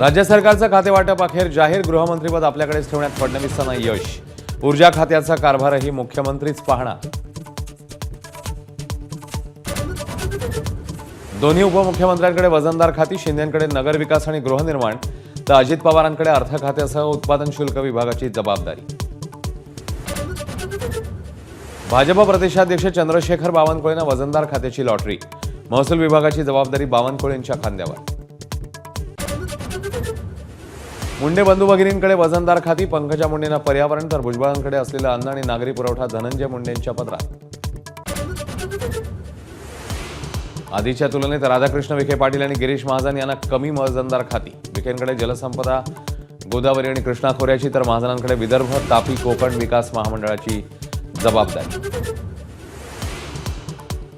राज्य सरकारचं खातेवाटप अखेर जाहीर. गृहमंत्रीपद आपल्याकडेच ठेवण्यात फडणवीसांना यश. ऊर्जा खात्याचा कारभारही मुख्यमंत्रीच पाहणार. दोन्ही उपमुख्यमंत्र्यांकडे वजनदार खाती शिंदेकडे नगरविकास आणि गृहनिर्माण तर अजित पवारांकडे अर्थ खात्यासह उत्पादन शुल्क विभागाची जबाबदारी. भाजप प्रदेशाध्यक्ष चंद्रशेखर बावनकुळेनं वजनदार खात्याची लॉटरी. महसूल विभागाची जबाबदारी बावनकुळेंच्या खांद्यावर. मुंडे बंधू भगिनींकडे वजनदार खाती पंकजा मुंडेंना पर्यावरण तर भुजबळांकडे असलेला अन्न आणि नागरी पुरवठा धनंजय मुंडेंच्या पत्रात. आधीच्या तुलनेत राधाकृष्ण विखे पाटील आणि गिरीश महाजन यांना कमी वजनदार खाती. विखेंकडे जलसंपदा गोदावरी आणि कृष्णा खोऱ्याची तर महाजनांकडे विदर्भ तापी कोकण विकास महामंडळाची जबाबदारी.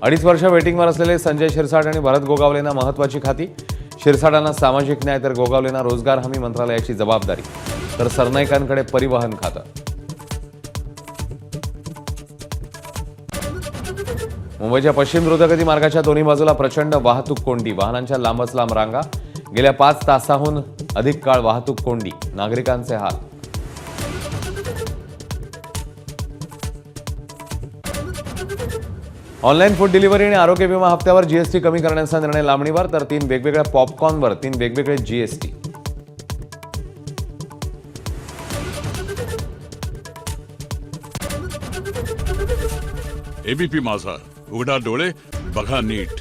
अडीच वर्ष वेटिंगवर असलेले संजय शिरसाट आणि भरत गोगावलेंना महत्वाची खाती. शिरसाडांना सामाजिक न्याय तर गोगावलेंना रोजगार हमी मंत्रालयाची जबाबदारी तर सरनाईकांकडे परिवहन खातं. मुंबईच्या पश्चिम द्रुतगती मार्गाच्या दोन्ही बाजूला प्रचंड वाहतूक कोंडी वाहनांच्या लांबच लांब रांगा. गेल्या पाच तासाहून अधिक काळ वाहतूक कोंडी नागरिकांचे हाल. ऑनलाईन फ़ूड डिलिव्हरी आणि आरोग्य विमा हप्त्यावर जीएसटी कमी करण्याचा निर्णय लांबणीवर तर तीन वेगवेगळ्या पॉपकॉर्नवर तीन वेगवेगळे जीएसटी एबीपी माझा. उघडा डोळे, बघा नीट.